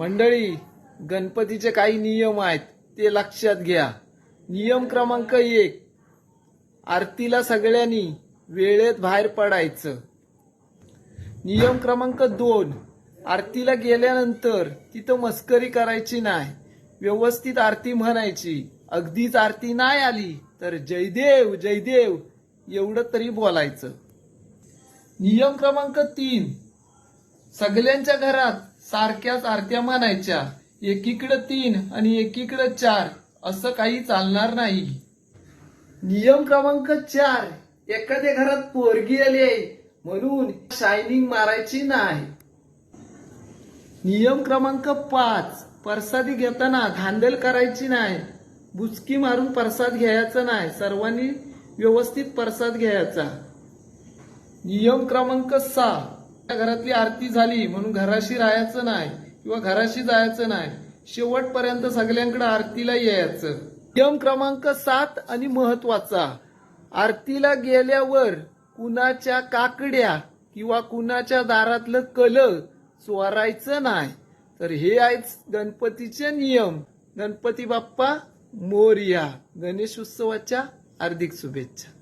मंडळी गणपतीचे काही नियम आहेत ते लक्षात घ्या. नियम क्रमांक एक आरतीला सगळ्यांनी वेळेत बाहेर पडायचं. नियम क्रमांक दोन आरतीला गेल्यानंतर तिथं मस्करी करायची नाही. व्यवस्थित आरती म्हणायची. अगदीच आरती नाही आली तर जयदेव जयदेव एवढं तरी बोलायचं. नियम क्रमांक तीन सगळ्यांच्या घरात सारख्याच आरत्या मानायच्या. एकीकडं तीन आणि एकीकडं चार. असं काही चालणार नाही. नियम क्रमांक चार. एखाद्या घरात पोरगी आली आहे म्हणून शायनिंग मारायची नाही. नियम क्रमांक पाच. प्रसादी घेताना धांदल करायची नाही. बुचकी मारून प्रसाद घ्यायचा नाही. सर्वांनी व्यवस्थित प्रसाद घ्यायचा. नियम क्रमांक सहा. घरातली आरती झाली म्हणून घराशी राहायचं नाही किंवा घराशी जायचं नाही शेवटपर्यंत सगळ्यांकडे आरतीला यायचं. नियम क्रमांक सात आणि महत्त्वाचा आरतीला गेल्यावर कुणाच्या काकड्या किंवा कुणाच्या दारातलं कल चोरायचं नाही. तर हे आहेत गणपतीचे नियम. गणपती बाप्पा मोर्या गणेश उत्सवाच्या हार्दिक शुभेच्छा.